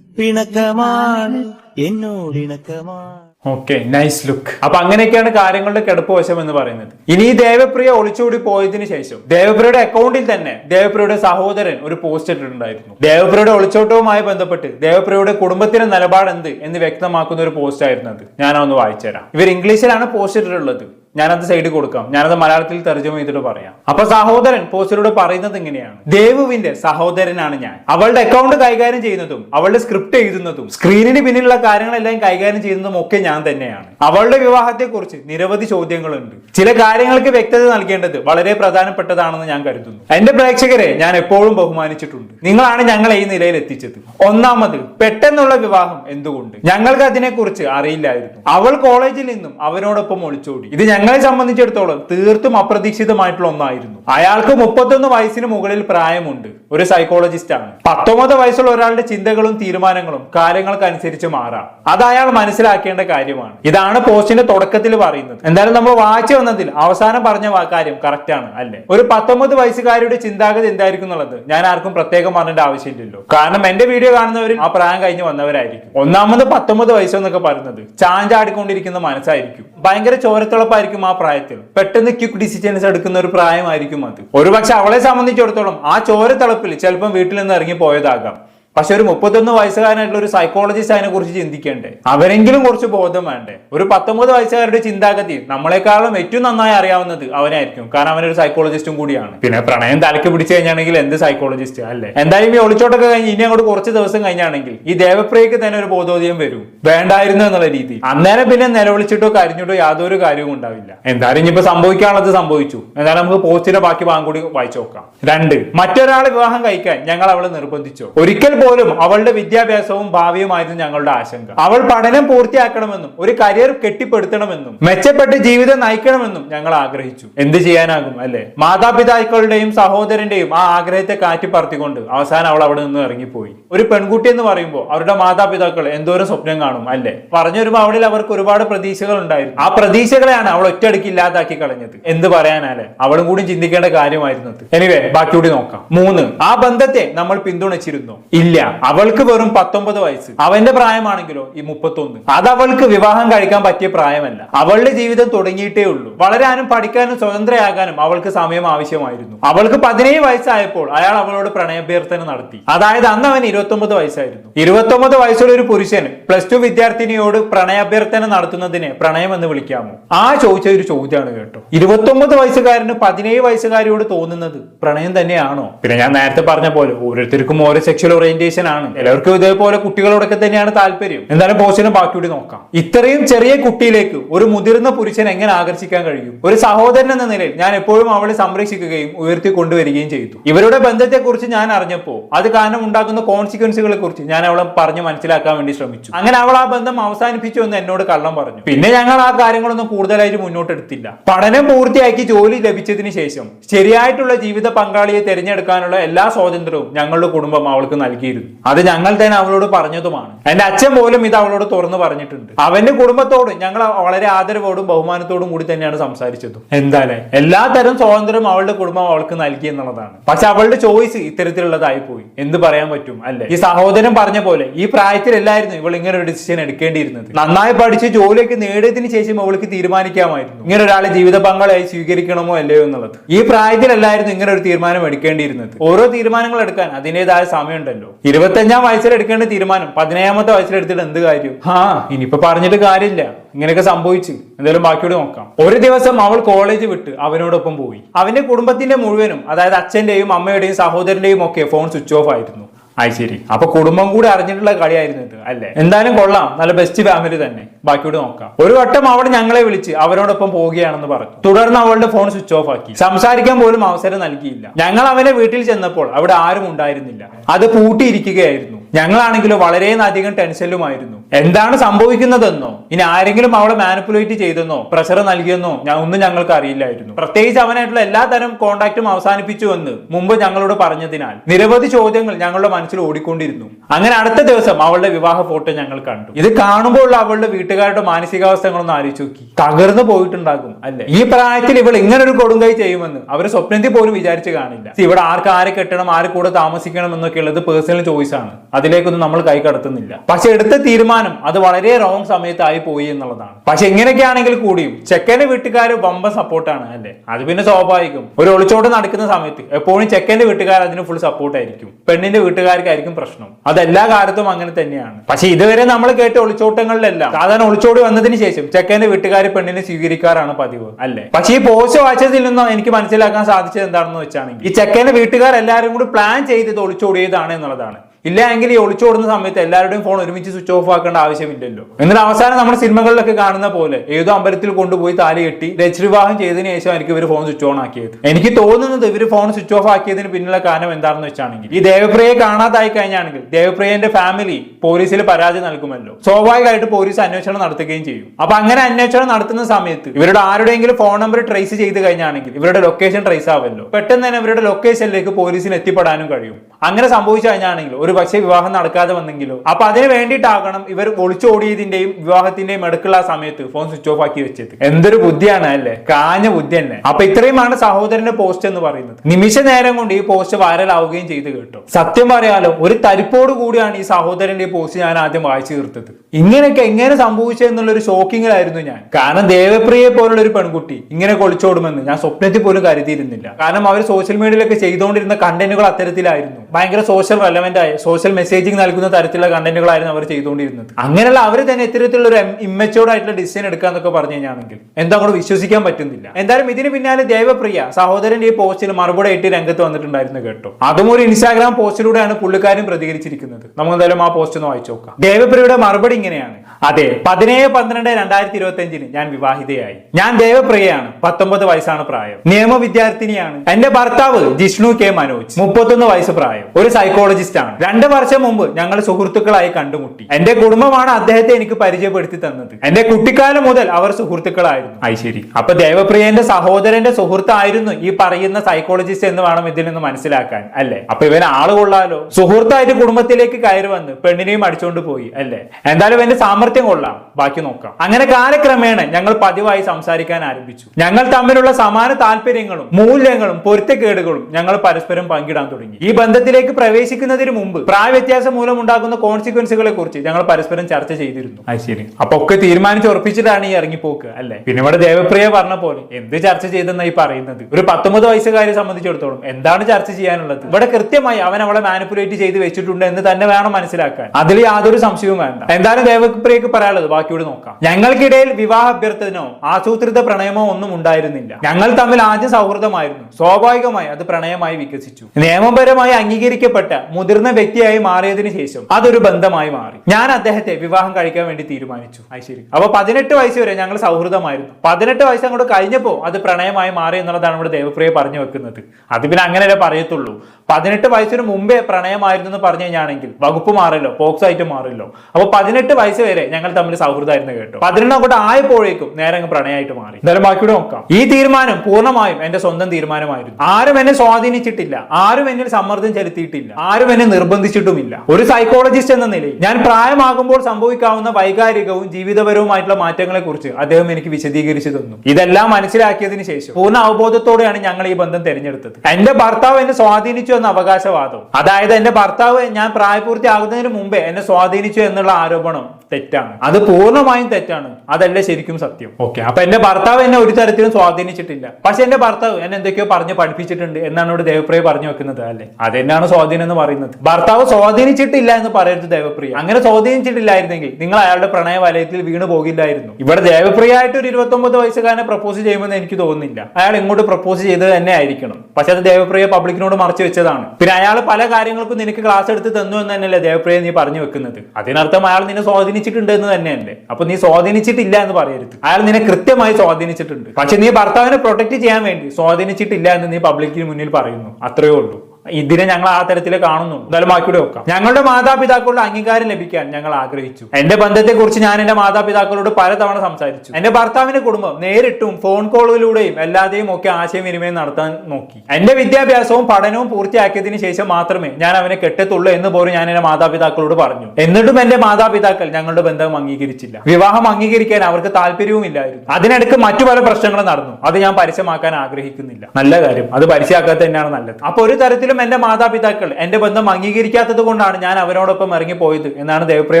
പിണക്കമാണ് എന്നോടിണക്കമാണ്
ഓക്കെ നൈസ് ലുക്ക് അപ്പൊ അങ്ങനെയൊക്കെയാണ് കാര്യങ്ങളുടെ കിടപ്പ് വശം എന്ന് പറയുന്നത്. ഇനി ദേവപ്രിയ ഒളിച്ചോടി പോയതിനു ശേഷം ദേവപ്രിയയുടെ അക്കൗണ്ടിൽ തന്നെ ദേവപ്രിയയുടെ സഹോദരൻ ഒരു പോസ്റ്റ് ഇട്ടിട്ടുണ്ടായിരുന്നു. ദേവപ്രിയയുടെ ഒളിച്ചോട്ടവുമായി ബന്ധപ്പെട്ട് ദേവപ്രിയയുടെ കുടുംബത്തിന്റെ നിലപാട് എന്ത് എന്ന് വ്യക്തമാക്കുന്ന ഒരു പോസ്റ്റ് ആയിരുന്നു അത്. ഞാനൊന്ന് വായിച്ചുതരാം. ഇവർ ഇംഗ്ലീഷിലാണ് പോസ്റ്റ് ഇട്ടിട്ടുള്ളത്. ഞാനത് സൈഡിൽ കൊടുക്കാം. ഞാനത് മലയാളത്തിൽ തർജമ ചെയ്തിട്ട് പറയാം. അപ്പൊ സഹോദരൻ പോസ്റ്ററോട് പറയുന്നത് ഇങ്ങനെയാണ്. ദേവുവിന്റെ സഹോദരനാണ് ഞാൻ. അവളുടെ അക്കൗണ്ട് കൈകാര്യം ചെയ്യുന്നതും അവളുടെ സ്ക്രിപ്റ്റ് എഴുതുന്നതും സ്ക്രീനിന് പിന്നിലുള്ള കാര്യങ്ങളെല്ലാം കൈകാര്യം ചെയ്യുന്നതും ഒക്കെ ഞാൻ തന്നെയാണ്. അവളുടെ വിവാഹത്തെ കുറിച്ച് നിരവധി ചോദ്യങ്ങളുണ്ട്. ചില കാര്യങ്ങൾക്ക് വ്യക്തത നൽകേണ്ടത് വളരെ പ്രധാനപ്പെട്ടതാണെന്ന് ഞാൻ കരുതുന്നു. എന്റെ പ്രേക്ഷകരെ ഞാൻ എപ്പോഴും ബഹുമാനിച്ചിട്ടുണ്ട്. നിങ്ങളാണ് ഞങ്ങളെ ഈ നിലയിൽ എത്തിച്ചത്. ഒന്നാമത് പെട്ടെന്നുള്ള വിവാഹം എന്തുകൊണ്ട്? ഞങ്ങൾക്ക് അതിനെക്കുറിച്ച് അറിയില്ലായിരുന്നു. അവൾ കോളേജിൽ നിന്നും അവനോടൊപ്പം ഒളിച്ചോടി. ഇത് ഞങ്ങളെ സംബന്ധിച്ചിടത്തോളം തീർത്തും അപ്രതീക്ഷിതമായിട്ടുള്ള ഒന്നായിരുന്നു. അയാൾക്ക് മുപ്പത്തൊന്ന് വയസ്സിന് മുകളിൽ പ്രായമുണ്ട്. ഒരു സൈക്കോളജിസ്റ്റ് ആണ്. പത്തൊമ്പത് വയസ്സുള്ള ഒരാളുടെ ചിന്തകളും തീരുമാനങ്ങളും കാര്യങ്ങൾക്കനുസരിച്ച് മാറാം. അത് അയാൾ മനസ്സിലാക്കേണ്ട കാര്യമാണ്. ഇതാണ് പോസ്റ്റിന്റെ തുടക്കത്തിൽ പറയുന്നത്. എന്തായാലും നമ്മൾ വായിച്ചു വന്നതിൽ അവസാനം പറഞ്ഞ കാര്യം കറക്റ്റ് ആണ് അല്ലെ? ഒരു പത്തൊമ്പത് വയസ്സുകാരുടെ ചിന്താഗതി എന്തായിരിക്കും എന്നുള്ളത് ഞാൻ ആർക്കും പ്രത്യേകം പറഞ്ഞിട്ട് ആവശ്യമില്ലല്ലോ. കാരണം എന്റെ വീഡിയോ കാണുന്നവരും ആ പ്രായം കഴിഞ്ഞ് വന്നവരായിരിക്കും. ഒന്നാമത് പത്തൊമ്പത് വയസ്സെന്നൊക്കെ പറയുന്നത് ചാഞ്ചാടിക്കൊണ്ടിരിക്കുന്ന മനസ്സായിരിക്കും. ഭയങ്കര ചോരത്തിളപ്പായിരിക്കും ആ പ്രായത്തിൽ പെട്ടെന്ന് ക്വിക്ക് ഡിസിഷൻസ് എടുക്കുന്ന ഒരു പ്രായമായിരിക്കും അത്. ഒരുപക്ഷെ അവളെ സംബന്ധിച്ചിടത്തോളം ആ ചോര തിളപ്പിൽ ചിലപ്പം വീട്ടിൽ നിന്ന് ഇറങ്ങി പോയതാകാം പക്ഷെ ഒരു മുപ്പത്തൊന്ന് വയസ്സുകാരനായിട്ടുള്ള ഒരു സൈക്കോളജിസ്റ്റ് അതിനെ കുറിച്ച് ചിന്തിക്കണ്ടേ? അവരെങ്കിലും കുറച്ച് ബോധം വേണ്ടേ? ഒരു പത്തൊമ്പത് വയസ്സുകാരുടെ ചിന്താഗതി നമ്മളെക്കാളും ഏറ്റവും നന്നായി അറിയാവുന്നത് അവനായിരിക്കും കാരണം അവനൊരു സൈക്കോളജിസ്റ്റും കൂടിയാണ്. പിന്നെ പ്രണയം തലക്ക് പിടിച്ചു കഴിഞ്ഞാണെങ്കിൽ എന്ത് സൈക്കോളജിസ്റ്റ് അല്ലേ? എന്തായാലും ഈ ഒളിച്ചോട്ടൊക്കെ കഴിഞ്ഞ് ഇനി അങ്ങോട്ട് കുറച്ച് ദിവസം കഴിഞ്ഞാണെങ്കിൽ ഈ ദേവപ്രിയക്ക് തന്നെ ഒരു ബോധോദയം വരും. വേണ്ടായിരുന്നു എന്നുള്ള രീതി അന്നേരം പിന്നെ നിലവിളിച്ചിട്ടോ കരിഞ്ഞിട്ടോ യാതൊരു കാര്യവും ഉണ്ടാവില്ല. എന്തായാലും ഇനിയിപ്പോ സംഭവിക്കാനുള്ളത് സംഭവിച്ചു. എന്തായാലും നമുക്ക് പോസ്റ്റിന്റെ ബാക്കി ഭാഗം കൂടി വായിച്ചു നോക്കാം. രണ്ട് മറ്റൊരാളെ വിവാഹം കഴിക്കാൻ ഞങ്ങൾ അവളെ നിർബന്ധിച്ചു? ഒരിക്കൽ പോലും അവളുടെ വിദ്യാഭ്യാസവും ഭാവിയുമായിരുന്നു ഞങ്ങളുടെ ആശങ്ക. അവൾ പഠനം പൂർത്തിയാക്കണമെന്നും ഒരു കരിയർ കെട്ടിപ്പടുത്തണമെന്നും മെച്ചപ്പെട്ട ജീവിതം നയിക്കണമെന്നും ഞങ്ങൾ ആഗ്രഹിച്ചു. എന്ത് ചെയ്യാനാകും അല്ലെ? മാതാപിതാക്കളുടെയും സഹോദരന്റെയും ആ ആഗ്രഹത്തെ കാറ്റിപ്പറത്തിക്കൊണ്ട് അവസാനം അവൾ അവിടെ നിന്ന് ഇറങ്ങിപ്പോയി. ഒരു പെൺകുട്ടി എന്ന് പറയുമ്പോൾ അവരുടെ മാതാപിതാക്കൾ എന്തോരം സ്വപ്നം കാണും അല്ലെ? പറഞ്ഞു വരുമ്പോൾ അവളിൽ അവർക്ക് ഒരുപാട് പ്രതീക്ഷകൾ ഉണ്ടായിരുന്നു. ആ പ്രതീക്ഷകളെയാണ് അവൾ ഒറ്റയടിക്ക് ഇല്ലാതാക്കി കളഞ്ഞത്. എന്ത് പറയാനല്ലേ? അവളും കൂടി ചിന്തിക്കേണ്ട കാര്യമായിരുന്നു എനിവേ ബാക്കി കൂടി നോക്കാം. മൂന്ന് ആ ബന്ധത്തെ നമ്മൾ പിന്തുണച്ചിരുന്നു? ഇല്ല. അവൾക്ക് വെറും പത്തൊമ്പത് വയസ്സ്. അവന്റെ പ്രായമാണെങ്കിലോ? ഈ മുപ്പത്തൊന്ന്. അത് അവൾക്ക് വിവാഹം കഴിക്കാൻ പറ്റിയ പ്രായമല്ല. അവളുടെ ജീവിതം തുടങ്ങിയിട്ടേ ഉള്ളൂ. വളരാനും പഠിക്കാനും സ്വതന്ത്രയാകാനും അവൾക്ക് സമയം ആവശ്യമായിരുന്നു. അവൾക്ക് പതിനേഴ് വയസ്സായപ്പോൾ അയാൾ അവളോട് പ്രണയാഭ്യർത്ഥന നടത്തി. അതായത് അന്ന് അവൻ ഇരുപത്തൊമ്പത് വയസ്സായിരുന്നു. ഇരുപത്തൊമ്പത് വയസ്സുള്ള ഒരു പുരുഷൻ പ്ലസ് ടു വിദ്യാർത്ഥിനിയോട് പ്രണയാഭ്യർത്ഥന നടത്തുന്നതിനെ പ്രണയം എന്ന് വിളിക്കാമോ? ആ ചോദിച്ച ഒരു ചോദ്യമാണ് കേട്ടോ. ഇരുപത്തൊമ്പത് വയസ്സുകാരന് പതിനേഴ് വയസ്സുകാരിയോട് തോന്നുന്നത് പ്രണയം തന്നെയാണോ? പിന്നെ ഞാൻ നേരത്തെ പറഞ്ഞ പോലെ ഓരോരുത്തർക്കും ഓരോ സെക്ഷൽ ഓറിയന്റേഷൻ ആണ്. എല്ലാവർക്കും ഇതേപോലെ കുട്ടികളോടൊക്കെ തന്നെയാണ് താല്പര്യം. എന്തായാലും ബാക്കി കൂടി നോക്കാം. ഇത്രയും ചെറിയ കുട്ടിയിലേക്ക് ഒരു മുതിർന്ന പുരുഷൻ എങ്ങനെ ആകർഷിക്കാൻ കഴിയും? ഒരു സഹോദരൻ എന്ന നിലയിൽ ഞാൻ എപ്പോഴും അവളെ സംരക്ഷിക്കുകയും ഉയർത്തി കൊണ്ടുവരികയും ചെയ്തു. ഇവരുടെ ബന്ധത്തെക്കുറിച്ച് ഞാൻ അറിഞ്ഞപ്പോൾ അത് കാരണം ഉണ്ടാക്കുന്ന കോൺസിക്വൻസുകളെ കുറിച്ച് ഞാൻ അവളെ പറഞ്ഞ് മനസ്സിലാക്കാൻ വേണ്ടി ശ്രമിച്ചു. അങ്ങനെ അവൾ ആ ബന്ധം അവസാനിപ്പിച്ചു എന്ന് എന്നോട് കള്ളം പറഞ്ഞു. പിന്നെ ഞങ്ങൾ ആ കാര്യങ്ങളൊന്നും കൂടുതലായിട്ട് മുന്നോട്ടെടുത്തില്ല. പഠനം പൂർത്തിയാക്കി ജോലി ലഭിച്ചതിന് ശേഷം ശരിയായിട്ടുള്ള ജീവിത പങ്കാളിയെ തിരഞ്ഞെടുക്കാനുള്ള എല്ലാ സ്വാതന്ത്ര്യവും ഞങ്ങളുടെ കുടുംബം അവൾക്ക് നൽകിയിരുന്നു അത് ഞങ്ങൾ തന്നെ അവളോട് പറഞ്ഞതുമാണ്. എന്റെ അച്ഛൻ പോലും ഇത് അവളോട് തുറന്നു പറഞ്ഞിട്ടുണ്ട്. അവന്റെ കുടുംബത്തോട് ഞങ്ങൾ വളരെ ആദരവോടും ബഹുമാനത്തോടും കൂടി തന്നെയാണ് സംസാരിച്ചത്. എന്തായാലും എല്ലാ തരം സ്വാതന്ത്ര്യം അവളുടെ കുടുംബം അവൾക്ക് നൽകി എന്നുള്ളതാണ്. പക്ഷെ അവളുടെ ചോയ്സ് ഇത്തരത്തിലുള്ളതായി പോയി. എന്ത് പറയാൻ പറ്റും അല്ലെ? ഈ സഹോദരൻ പറഞ്ഞ പോലെ ഈ പ്രായത്തിലല്ലായിരുന്നു ഇവൾ ഇങ്ങനെ ഒരു ഡിസിഷൻ എടുക്കേണ്ടിയിരുന്നത്. നന്നായി പഠിച്ച് ജോലിയൊക്കെ നേടിയതിനു ശേഷം അവൾക്ക് തീരുമാനിക്കാമായിരുന്നു. ഇങ്ങനെ ഒരാളെ ജീവിത പങ്കാളിയായി സ്വീകരിക്കണമോ അല്ലയോ എന്നുള്ളത്. ഈ പ്രായത്തിലല്ലായിരുന്നു ഇങ്ങനെ ഒരു തീരുമാനം എടുക്കേണ്ടിയിരുന്നത്. ഓരോ തീരുമാനങ്ങൾ എടുക്കാൻ അതിന്റെതായ സമയമുണ്ടല്ലോ. ഇരുപത്തഞ്ചാം വയസ്സിൽ എടുക്കേണ്ട തീരുമാനം പതിനേഴാമത്തെ വയസ്സിൽ എടുത്തിട്ട് എന്ത് കാര്യം? ആ ഇനിയിപ്പോ പറഞ്ഞിട്ട് കാര്യമില്ല. ഇങ്ങനെയൊക്കെ സംഭവിച്ചു. എന്തായാലും ബാക്കിയോട് നോക്കാം. ഒരു ദിവസം അവൾ കോളേജ് വിട്ട് അവനോടൊപ്പം പോയി. അവന്റെ കുടുംബത്തിന്റെ മുഴുവനും അതായത് അച്ഛന്റെയും അമ്മയുടെയും സഹോദരന്റെയും ഒക്കെ ഫോൺ സ്വിച്ച് ഓഫ് ആയിരുന്നു. അത് ശരി അപ്പൊ കുടുംബം കൂടി അറിഞ്ഞിട്ടുള്ള കളിയായിരുന്നു ഇത് അല്ലേ? എന്തായാലും കൊള്ളാം. നല്ല ബെസ്റ്റ് ഫാമിലി തന്നെ. ബാക്കിയോട് നോക്കാം. ഒരു വട്ടം അവൾ ഞങ്ങളെ വിളിച്ച് അവരോടൊപ്പം പോവുകയാണെന്ന് പറഞ്ഞു. തുടർന്ന് അവളുടെ ഫോൺ സ്വിച്ച് ഓഫ് ആക്കി. സംസാരിക്കാൻ പോലും അവസരം നൽകിയില്ല. ഞങ്ങൾ അവനെ വീട്ടിൽ ചെന്നപ്പോൾ അവിടെ ആരും ഉണ്ടായിരുന്നില്ല. അത് പൂട്ടിയിരിക്കുകയായിരുന്നു. ഞങ്ങളാണെങ്കിലോ വളരെയധികം ടെൻഷനിലുമായിരുന്നു. എന്താണ് സംഭവിക്കുന്നതെന്നോ? ഇനി ആരെങ്കിലും അവളെ മാനിപ്പുലേറ്റ് ചെയ്തെന്നോ പ്രഷർ നൽകിയെന്നോ ഒന്നും ഞങ്ങൾക്ക് അറിയില്ലായിരുന്നു. പ്രത്യേകിച്ച് അവനായിട്ടുള്ള എല്ലാ തരം കോണ്ടാക്റ്റും അവസാനിപ്പിച്ചു എന്ന് മുമ്പ് ഞങ്ങളോട് പറഞ്ഞതിനാൽ നിരവധി ചോദ്യങ്ങൾ ഞങ്ങളുടെ മനസ്സിൽ ഓടിക്കൊണ്ടിരുന്നു. അങ്ങനെ അടുത്ത ദിവസം അവളുടെ വിവാഹ ഫോട്ടോ ഞങ്ങൾ കണ്ടു. ഇത് കാണുമ്പോൾ അവളുടെ വീട്ടുകാരുടെ മാനസികാവസ്ഥകളൊന്ന് ആലോചിച്ച് നോക്കി. തകർന്നു പോയിട്ടുണ്ടാകും അല്ലെ? ഈ പ്രായത്തിൽ ഇവൾ ഇങ്ങനെ ഒരു കൊടുങ്കൈ ചെയ്യുമെന്ന് അവർ സ്വപ്നത്തിൽ പോലും വിചാരിച്ചു കാണില്ല. ഇവിടെ ആർക്ക് ആരെ കെട്ടണം ആരെ കൂടെ താമസിക്കണം എന്നൊക്കെ ഉള്ളത് പേഴ്സണൽ ചോയ്സ് ആണ് അതിലേക്കൊന്നും നമ്മൾ കൈ കടത്തുന്നില്ല. പക്ഷെ എടുത്ത തീരുമാനം അത് വളരെ റോങ് സമയത്തായി പോയി എന്നുള്ളതാണ്. പക്ഷെ ഇങ്ങനെയൊക്കെയാണെങ്കിൽ കൂടിയും ചെക്കന്റെ വീട്ടുകാർ വമ്പ സപ്പോർട്ടാണ് അല്ലേ? അത് പിന്നെ സ്വാഭാവികം. ഒരു ഒളിച്ചോട്ടം നടക്കുന്ന സമയത്ത് എപ്പോഴും ചെക്കന്റെ വീട്ടുകാർ അതിന് ഫുൾ സപ്പോർട്ട് ആയിരിക്കും. പെണ്ണിന്റെ വീട്ടുകാർക്കായിരിക്കും പ്രശ്നം. അതെല്ലാ കാലത്തും അങ്ങനെ തന്നെയാണ്. പക്ഷെ ഇതുവരെ നമ്മൾ കേട്ട ഒളിച്ചോട്ടങ്ങളിലെല്ലാം സാധാരണ ഒളിച്ചോടി വന്നതിന് ശേഷം ചെക്കന്റെ വീട്ടുകാർ പെണ്ണിനെ സ്വീകരിക്കാറാണ് പതിവ് അല്ലേ? പക്ഷെ ഈ പോസ്റ്റ് വായിച്ചതിൽ നിന്നും എനിക്ക് മനസ്സിലാക്കാൻ സാധിച്ചത് എന്താണെന്ന് വെച്ചാണെങ്കിൽ ഈ ചെക്കന്റെ വീട്ടുകാർ എല്ലാവരും കൂടി പ്ലാൻ ചെയ്ത് ഒളിച്ചോടിയതാണ് എന്നുള്ളതാണ്. ഇല്ല എങ്കിൽ ഈ ഒളിച്ചോടുന്ന സമയത്ത് എല്ലാവരുടെയും ഫോൺ ഒരുമിച്ച് സ്വിച്ച് ഓഫ് ആക്കേണ്ട ആവശ്യമില്ലല്ലോ. എന്നിട്ട് അവസാനം നമ്മുടെ സിനിമകളിലൊക്കെ കാണുന്ന പോലെ ഏതോ അമ്പലത്തിൽ കൊണ്ടുപോയി താലി കെട്ടി രജവിവാഹം ചെയ്തതിനു ശേഷം എനിക്ക് ഇവർ ഫോൺ സ്വിച്ച് ഓൺ ആക്കിയത്. എനിക്ക് തോന്നുന്നത് ഇവർ ഫോൺ സ്വിച്ച് ഓഫ് ആക്കിയതിന് പിന്നിലുള്ള കാരണം എന്താണെന്ന് വെച്ചാണെങ്കിൽ ഈ ദേവപ്രിയയെ കാണാതായി കഴിഞ്ഞാണെങ്കിൽ ദേവപ്രിയന്റെ ഫാമിലി പോലീസിൽ പരാതി നൽകുമല്ലോ. സ്വാഭാവികമായിട്ട് പോലീസ് അന്വേഷണം നടത്തുകയും ചെയ്യും. അപ്പൊ അങ്ങനെ അന്വേഷണം നടത്തുന്ന സമയത്ത് ഇവരുടെ ആരുടെയെങ്കിലും ഫോൺ നമ്പർ ട്രേസ് ചെയ്ത് കഴിഞ്ഞാണെങ്കിൽ ഇവരുടെ ലൊക്കേഷൻ ട്രേസ് ആവല്ലോ. പെട്ടെന്ന് തന്നെ ഇവരുടെ ലൊക്കേഷനിലേക്ക് പോലീസിന് എത്തിപ്പെടാനും കഴിയും. അങ്ങനെ സംഭവിച്ചു കഴിഞ്ഞാണെങ്കിലും ഒരു പക്ഷേ വിവാഹം നടക്കാതെ വന്നെങ്കിലോ അപ്പൊ അതിന് വേണ്ടിയിട്ടാകണം ഇവർ ഒളിച്ചോടിയതിന്റെയും വിവാഹത്തിന്റെയും അടുക്കുള്ള ആ സമയത്ത് ഫോൺ സ്വിച്ച് ഓഫ് ആക്കി വെച്ചത്. എന്തൊരു ബുദ്ധിയാണ് അല്ലേ? കാഞ്ഞ ബുദ്ധി തന്നെ. അപ്പൊ ഇത്രയുമാണ് സഹോദരന്റെ പോസ്റ്റ് എന്ന് പറയുന്നത്. നിമിഷ നേരം കൊണ്ട് ഈ പോസ്റ്റ് വൈറലാവുകയും ചെയ്തു കേട്ടോ. സത്യം പറയാലോ ഒരു തരിപ്പോട് കൂടിയാണ് ഈ സഹോദരന്റെ പോസ്റ്റ് ഞാൻ ആദ്യം വായിച്ചു തീർത്തത്. ഇങ്ങനെയൊക്കെ എങ്ങനെ സംഭവിച്ചു എന്നുള്ള ഒരു ഷോക്കിങ്ങിലായിരുന്നു ഞാൻ. കാരണം ദേവപ്രിയെ പോലുള്ള ഒരു പെൺകുട്ടി ഇങ്ങനെ കൊളിച്ചോടുമെന്ന് ഞാൻ സ്വപ്നത്തിൽ പോലും കരുതിയിരുന്നില്ല. കാരണം അവർ സോഷ്യൽ മീഡിയയിലൊക്കെ ചെയ്തുകൊണ്ടിരുന്ന കണ്ടന്റുകൾ അത്തരത്തിലായിരുന്നു. ഭയങ്കര സോഷ്യൽ റെലവെന്റ് ആയ. സോഷ്യൽ മെസ്സേജിങ് നൽകുന്ന തരത്തിലുള്ള കണ്ടന്റുകളായിരുന്നു അവർ ചെയ്തുകൊണ്ടിരുന്നത്. അങ്ങനെയുള്ള അവർ തന്നെ ഇത്തരത്തിലുള്ള ഒരു ഇമ്മച്ചോർഡ് ആയിട്ടുള്ള ഡിസിഷൻ എടുക്കാന്നൊക്കെ പറഞ്ഞു കഴിഞ്ഞാണെങ്കിൽ എന്താ കൂടെ വിശ്വസിക്കാൻ പറ്റുന്നില്ല. എന്തായാലും ഇതിന് പിന്നാലെ ദേവപ്രിയ സഹോദരന്റെ ഈ പോസ്റ്റിൽ മറുപടി ആയിട്ട് രംഗത്ത് വന്നിട്ടുണ്ടായിരുന്നു കേട്ടോ. അതും ഒരു ഇൻസ്റ്റാഗ്രാം പോസ്റ്റിലൂടെയാണ് പുള്ളിക്കാരും പ്രതികരിച്ചിരിക്കുന്നത്. നമുക്ക് എന്തായാലും ആ പോസ്റ്റ് ഒന്ന് വായിച്ചു നോക്കാം. ദേവപ്രിയയുടെ മറുപടി ഇങ്ങനെയാണ്. അതെ പതിനേഴ് പന്ത്രണ്ട് രണ്ടായിരത്തി ഇരുപത്തി അഞ്ചിന് ഞാൻ വിവാഹിതയായി. ഞാൻ ദേവപ്രിയയാണ്. പത്തൊമ്പത് വയസ്സാണ് പ്രായം. നിയമ വിദ്യാർത്ഥിനിയാണ് എന്റെ ഭർത്താവ് ജിഷ്ണു കെ മനോജ്. മുപ്പത്തൊന്ന് വയസ്സ് പ്രായം. പ്രായം ഒരു സൈക്കോളജിസ്റ്റ് ആണ്. രണ്ട് വർഷം മുമ്പ് ഞങ്ങൾ സുഹൃത്തുക്കളായി കണ്ടുമുട്ടി. എന്റെ കുടുംബമാണ് അദ്ദേഹത്തെ എനിക്ക് പരിചയപ്പെടുത്തി തന്നത്. എന്റെ കുട്ടിക്കാലം മുതൽ അവർ സുഹൃത്തുക്കളായിരുന്നു. ശരി. അപ്പൊ ദേവപ്രിയന്റെ സഹോദരന്റെ സുഹൃത്തായിരുന്നു ഈ പറയുന്ന സൈക്കോളജിസ്റ്റ് എന്ന് വേണം ഇതിൽ നിന്ന് മനസ്സിലാക്കാൻ അല്ലെ? അപ്പൊ ഇവൻ ആൾ കൊള്ളാലോ? സുഹൃത്തായിട്ട് കുടുംബത്തിലേക്ക് കയറി വന്ന് പെണ്ണിനെയും അടിച്ചുകൊണ്ട് പോയി അല്ലെ? എന്തായാലും എന്റെ സാമർത്ഥ്യം കൊള്ളാം. ബാക്കി നോക്കാം. അങ്ങനെ കാലക്രമേണ ഞങ്ങൾ പതിവായി സംസാരിക്കാൻ ആരംഭിച്ചു. ഞങ്ങൾ തമ്മിലുള്ള സമാന താല്പര്യങ്ങളും മൂല്യങ്ങളും പൊരുത്തക്കേടുകളും ഞങ്ങൾ പരസ്പരം പങ്കിടാൻ തുടങ്ങി. ഈ ബന്ധത്തിലേക്ക് പ്രവേശിക്കുന്നതിന് മുമ്പ് പ്രായ വ്യത്യാസം മൂലം ഉണ്ടാകുന്ന കോൺസിക്വൻസുകളെ കുറിച്ച് ഞങ്ങൾ പരസ്പരം ചർച്ച ചെയ്തിരുന്നു. അത് ശരി. അപ്പൊ ഒക്കെ തീരുമാനിച്ച് ഉറപ്പിച്ചിട്ടാണ് ഈ ഇറങ്ങിപ്പോക്ക് അല്ലെ? പിന്നെ ഇവിടെ ദേവപ്രിയ പറഞ്ഞ പോലെ എന്ത് ചർച്ച ചെയ്തെന്നായി പറയുന്നത്? ഒരു പത്തൊമ്പത് വയസ്സുകാരെ സംബന്ധിച്ചിടത്തോളം എന്താണ് ചർച്ച ചെയ്യാനുള്ളത്? ഇവിടെ കൃത്യമായി അവൻ അവളെ മാനിപ്പുലേറ്റ് ചെയ്ത് വെച്ചിട്ടുണ്ട് എന്ന് തന്നെ വേണം മനസ്സിലാക്കാൻ. അതിൽ യാതൊരു സംശയവും വേണ്ട. എന്തായാലും ദേവപ്രിയക്ക് പറയാനുള്ളത് ബാക്കിയോട് നോക്കാം. ഞങ്ങൾക്കിടയിൽ വിവാഹ അഭ്യർത്ഥനോ ആസൂത്രിത പ്രണയമോ ഒന്നും ഉണ്ടായിരുന്നില്ല. ഞങ്ങൾ തമ്മിൽ ആദ്യം സൗഹൃദമായിരുന്നു. സ്വാഭാവികമായി അത് പ്രണയമായി വികസിച്ചു. നിയമപരമായി അംഗീകരിക്കപ്പെട്ട മുതിർന്ന വ്യക്തിയായി മാറിയതിനു ശേഷം അതൊരു ബന്ധമായി മാറി. ഞാൻ അദ്ദേഹത്തെ വിവാഹം കഴിക്കാൻ വേണ്ടി തീരുമാനിച്ചു. ഐശ്വര്യം അപ്പൊ പതിനെട്ട് വയസ്സ് വരെ ഞങ്ങൾ സൗഹൃദമായിരുന്നു. പതിനെട്ട് വയസ്സ് അങ്ങോട്ട് കഴിഞ്ഞപ്പോ അത് പ്രണയമായി മാറി എന്നുള്ളതാണ് ഇവിടെ ദേവപ്രിയ പറഞ്ഞു വെക്കുന്നത്. അത് പിന്നെ അങ്ങനെയല്ലേ പറയത്തുള്ളൂ. പതിനെട്ട് വയസ്സിന് മുമ്പേ പ്രണയമായിരുന്നു എന്ന് പറഞ്ഞു കഴിഞ്ഞാണെങ്കിൽ വകുപ്പ് മാറില്ലോ പോക്സ് ആയിട്ട് മാറില്ലോ. അപ്പൊ പതിനെട്ട് വയസ്സ് വരെ ഞങ്ങൾ തമ്മിൽ സൗഹൃദമായിരുന്നു കേട്ടോ. പതിനെണ്ണം അങ്ങോട്ട് ആയപ്പോഴേക്കും നേരെ അങ്ങ് പ്രണയമായിട്ട് മാറി. എന്തായാലും ബാക്കിയുടെ നോക്കാം. ഈ തീരുമാനം പൂർണമായും എന്റെ സ്വന്തം തീരുമാനമായിരുന്നു. ആരും എന്നെ സ്വാധീനിച്ചിട്ടില്ല. ആരും എന്നിൽ സമ്മർദ്ദം ചെലുത്തിയിട്ടില്ല ആരും എന്നെ നിർബന്ധിച്ചിട്ടുമില്ല. ഒരു സൈക്കോളജിസ്റ്റ് എന്ന നിലയിൽ ഞാൻ പ്രായമാകുമ്പോൾ സംഭവിക്കാവുന്ന വൈകാരികവും ജീവിതപരവുമായിട്ടുള്ള മാറ്റങ്ങളെ കുറിച്ച് അദ്ദേഹം എനിക്ക് വിശദീകരിച്ചു തന്നു. ഇതെല്ലാം മനസ്സിലാക്കിയതിനു ശേഷം പൂർണ അവബോധത്തോടെയാണ് ഞങ്ങൾ ഈ ബന്ധം തിരഞ്ഞെടുത്തത്. എന്റെ ഭർത്താവ് എന്നെ സ്വാധീനിച്ചു എന്ന അവകാശവാദം അതായത് എന്റെ ഭർത്താവ് ഞാൻ പ്രായപൂർത്തി പ്രായപൂർത്തിയാകുന്നതിന് മുമ്പേ എന്നെ സ്വാധീനിച്ചു എന്നുള്ള ആരോപണം തെറ്റാണ്. അത് പൂർണമായും തെറ്റാണ്. അതല്ല ശരിക്കും സത്യം. ഓക്കെ അപ്പൊ എന്റെ ഭർത്താവ് എന്നെ ഒരു തരത്തിലും സ്വാധീനിച്ചിട്ടില്ല. പക്ഷെ എന്റെ ഭർത്താവ് എന്നെ എന്തൊക്കെയോ പറഞ്ഞ് പഠിപ്പിച്ചിട്ടുണ്ട് എന്നാണ് ഇവിടെ ദേവപ്രിയ പറഞ്ഞു വെക്കുന്നത് അല്ലെ? അത് തന്നെയാണ് സ്വാധീനം എന്ന് പറയുന്നത്? ഭർത്താവ് സ്വാധീനിച്ചിട്ടില്ല എന്ന് പറയരുത് ദേവപ്രിയ. അങ്ങനെ സ്വാധീനിച്ചിട്ടില്ലായിരുന്നെങ്കിൽ നിങ്ങൾ അയാളുടെ പ്രണയ വലയത്തിൽ വീണ് പോകില്ലായിരുന്നു. ഇവിടെ ദേവപ്രിയ ആയിട്ട് ഒരു ഇരുപത്തി ഒമ്പത് വയസ്സുകാരനെ പ്രപ്പോസ് ചെയ്യുമെന്ന് എനിക്ക് തോന്നുന്നില്ല. അയാൾ ഇങ്ങോട്ട് പ്രപ്പോസ് ചെയ്തത് തന്നെ ആയിരിക്കണം. പക്ഷെ അത് ദേവപ്രിയ പബ്ലിക്കിനോട് മറച്ചു വെച്ചതാണ്. പിന്നെ അയാൾ പല കാര്യങ്ങൾക്കും നിനക്ക് ക്ലാസ് എടുത്ത് തന്നു എന്ന് തന്നെയല്ലേ ദേവപ്രിയ നീ പറഞ്ഞു വെക്കുന്നത്? അതിനർത്ഥം അയാൾ നിന്നെ സ്വാധീനിച്ചിട്ടുണ്ട് എന്ന് തന്നെയല്ലേ? അപ്പൊ നീ സ്വാധീനിച്ചിട്ടില്ല എന്ന് പറയരുത്. അയാൾ നിന്നെ കൃത്യമായി സ്വാധീനിച്ചിട്ടുണ്ട്. പക്ഷെ നീ ഭർത്താവിനെ പ്രൊട്ടക്ട് ചെയ്യാൻ വേണ്ടി സ്വാധീനിച്ചിട്ടില്ല എന്ന് നീ പബ്ലിക്കിന് മുന്നിൽ പറയുന്നു. അത്രയേ ഉള്ളൂ. ഇതിനെ ഞങ്ങൾ ആ തരത്തിൽ കാണുന്നു. എന്തായാലും ബാക്കിയുടെ വെക്കാം. ഞങ്ങളുടെ മാതാപിതാക്കളുടെ അംഗീകാരം ലഭിക്കാൻ ഞങ്ങൾ ആഗ്രഹിച്ചു. എന്റെ ബന്ധത്തെ കുറിച്ച് ഞാൻ എന്റെ മാതാപിതാക്കളോട് പലതവണ സംസാരിച്ചു. എന്റെ ഭർത്താവിന്റെ കുടുംബം നേരിട്ടും ഫോൺ കോളുകളിലൂടെയും എല്ലാതെയും ഒക്കെ ആശയവിനിമയം നടത്താൻ നോക്കി. എന്റെ വിദ്യാഭ്യാസവും പഠനവും പൂർത്തിയാക്കിയതിനു ശേഷം മാത്രമേ ഞാൻ അവനെ കെട്ടത്തുള്ളൂ എന്ന് പോലും ഞാൻ എന്റെ മാതാപിതാക്കളോട് പറഞ്ഞു. എന്നിട്ടും എന്റെ മാതാപിതാക്കൾ ഞങ്ങളുടെ ബന്ധം അംഗീകരിച്ചില്ല. വിവാഹം അംഗീകരിക്കാൻ അവർക്ക് താല്പര്യവും ഇല്ലായിരുന്നു. അതിനിടയ്ക്ക് മറ്റു പല പ്രശ്നങ്ങളും നടന്നു. അത് ഞാൻ പരസ്യമാക്കാൻ ആഗ്രഹിക്കുന്നില്ല. നല്ല കാര്യം. അത് പരസ്യമാക്കാത്ത തന്നെയാണ് നല്ലത്. അപ്പൊ ഒരു തരത്തിലും എന്റെ മാതാപിതാക്കൾ എന്റെ ബന്ധം അംഗീകരിക്കാത്തത് കൊണ്ടാണ് ഞാൻ അവരോടൊപ്പം ഇറങ്ങിപ്പോയത് എന്നാണ് ദേവപ്രിയ